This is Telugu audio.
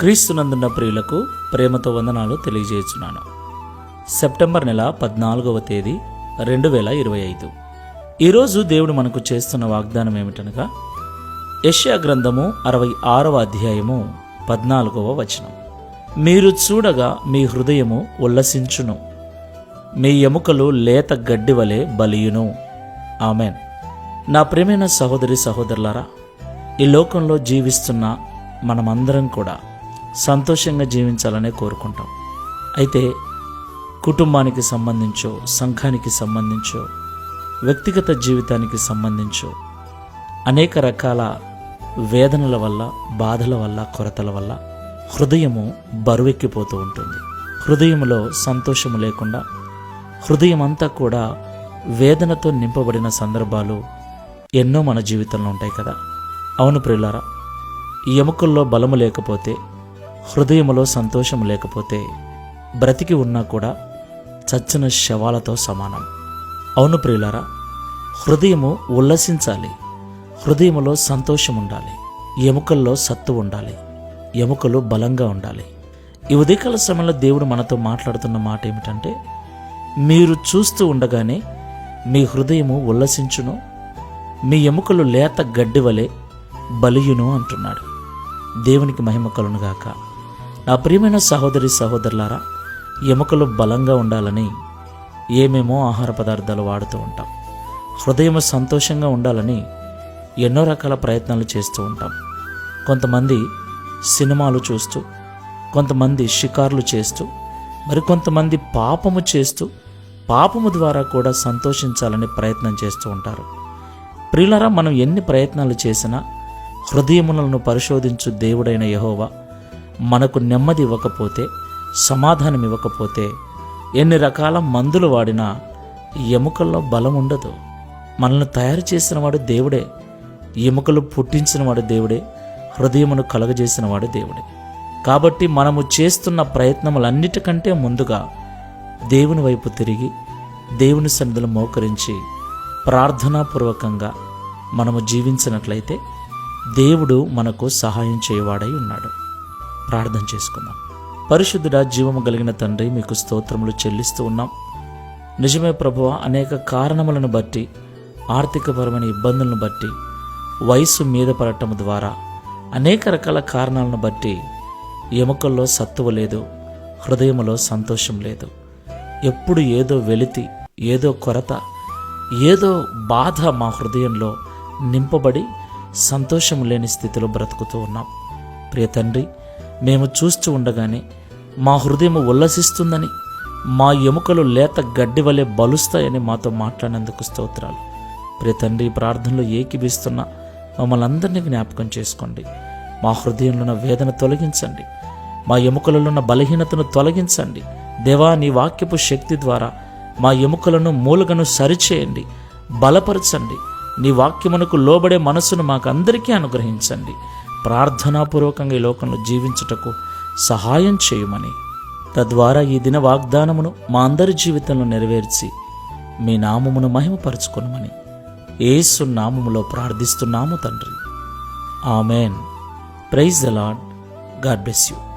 క్రీస్తునందున్న ప్రియులకు ప్రేమతో వందనాలు తెలియజేస్తున్నాను. సెప్టెంబర్ నెల పద్నాలుగవ తేదీ రెండు వేల ఇరవై ఐదు. ఈరోజు దేవుడు మనకు చేస్తున్న వాగ్దానం ఏమిటనగా యష్యా గ్రంథము అరవై ఆరవ అధ్యాయము పద్నాలుగవ వచనం. మీరు చూడగా మీ హృదయము ఉల్లసించును మీ ఎముకలు లేత గడ్డి వలె బలియును. ఆమెన్. నా ప్రేమైన సహోదరి సహోదరులారా ఈ లోకంలో జీవిస్తున్న మనమందరం కూడా సంతోషంగా జీవించాలనే కోరుకుంటాం. అయితే కుటుంబానికి సంబంధించో సంఘానికి సంబంధించో వ్యక్తిగత జీవితానికి సంబంధించో అనేక రకాల వేదనల వల్ల బాధల వల్ల కొరతల వల్ల హృదయము బరువెక్కిపోతూ ఉంటుంది. హృదయంలో సంతోషము లేకుండా హృదయం అంతా కూడా వేదనతో నింపబడిన సందర్భాలు ఎన్నో మన జీవితంలో ఉంటాయి కదా. అవును ప్రియులారా ఎముకల్లో బలము లేకపోతే హృదయములో సంతోషం లేకపోతే బ్రతికి ఉన్నా కూడా చచ్చిన శవాలతో సమానం. అవును ప్రియులారా హృదయము ఉల్లసించాలి. హృదయములో సంతోషం ఉండాలి. ఎముకల్లో సత్తు ఉండాలి. ఎముకలు బలంగా ఉండాలి. ఈ ఉదయకాల సమయంలో దేవుడు మనతో మాట్లాడుతున్న మాట ఏమిటంటే మీరు చూస్తూ ఉండగానే మీ హృదయము ఉల్లసించును మీ ఎముకలు లేత గడ్డి వలె బలియును అంటున్నాడు. దేవునికి మహిమ కలునుగాక నా ప్రియమైన సహోదరి సహోదరులారా ఎముకలు బలంగా ఉండాలని ఏమేమో ఆహార పదార్థాలు వాడుతూ ఉంటాం. హృదయం సంతోషంగా ఉండాలని ఎన్నో రకాల ప్రయత్నాలు చేస్తూ ఉంటాం. కొంతమంది సినిమాలు చూస్తూ కొంతమంది షికార్లు చేస్తూ మరికొంతమంది పాపము చేస్తూ పాపము ద్వారా కూడా సంతోషించాలని ప్రయత్నం చేస్తూ ఉంటారు. ప్రియులరా మనం ఎన్ని ప్రయత్నాలు చేసినా హృదయములను పరిశోధించు దేవుడైన యహోవా మనకు నెమ్మది ఇవ్వకపోతే సమాధానం ఇవ్వకపోతే ఎన్ని రకాల మందులు వాడినా ఎముకల్లో బలం ఉండదు. మనల్ని తయారు చేసిన వాడు దేవుడే. ఎముకలు పుట్టించిన వాడు దేవుడే. హృదయమును కలగజేసిన వాడు దేవుడే. కాబట్టి మనము చేస్తున్న ప్రయత్నములన్నిటికంటే ముందుగా దేవుని వైపు తిరిగి దేవుని సన్నిధులు మోకరించి ప్రార్థనాపూర్వకంగా మనము జీవించినట్లయితే దేవుడు మనకు సహాయం చేయవాడై ఉన్నాడు. ప్రార్థన చేసుకుందాం. పరిశుద్ధుడ జీవము కలిగిన తండ్రి మీకు స్తోత్రములు చెల్లిస్తూ ఉన్నాం. నిజమే ప్రభువ అనేక కారణములను బట్టి ఆర్థికపరమైన ఇబ్బందులను బట్టి వయసు మీద పడటం ద్వారా అనేక రకాల కారణాలను బట్టి ఎముకల్లో సత్తువ లేదు హృదయంలో సంతోషం లేదు. ఎప్పుడు ఏదో వెలితి ఏదో కొరత ఏదో బాధ మా హృదయంలో నింపబడి సంతోషం లేని స్థితిలో బ్రతుకుతూ ఉన్నాం. ప్రియ తండ్రి మేము చూస్తూ ఉండగానే మా హృదయం ఉల్లసిస్తుందని మా ఎముకలు లేత గడ్డి వలె బలుస్తాయని మాతో మాట్లాడినందుకు స్తోత్రాలు. ప్రియ తండ్రి ప్రార్థనలు ప్రార్థనలో మమ్మల్ని అందరినీ జ్ఞాపకం చేసుకోండి. మా హృదయంలో ఉన్న వేదన తొలగించండి. మా ఎముకలలో ఉన్న బలహీనతను తొలగించండి. దేవా నీ వాక్యపు శక్తి ద్వారా మా ఎముకలను మూలగను సరిచేయండి. బలపరచండి. నీ వాక్యమునకు లోబడే మనసును మాకందరికీ అనుగ్రహించండి. ప్రార్థనాపూర్వకంగా ఈ లోకంలో జీవించుటకు సహాయం చేయమని. తద్వారా ఈ దిన వాగ్దానమును మా అందరి జీవితంలో నెరవేర్చి మీ నామమును మహిమపరచుకొనమని ఏసు నామములో ప్రార్థిస్తున్నాము తండ్రి. Amen. Praise the lord God bless you.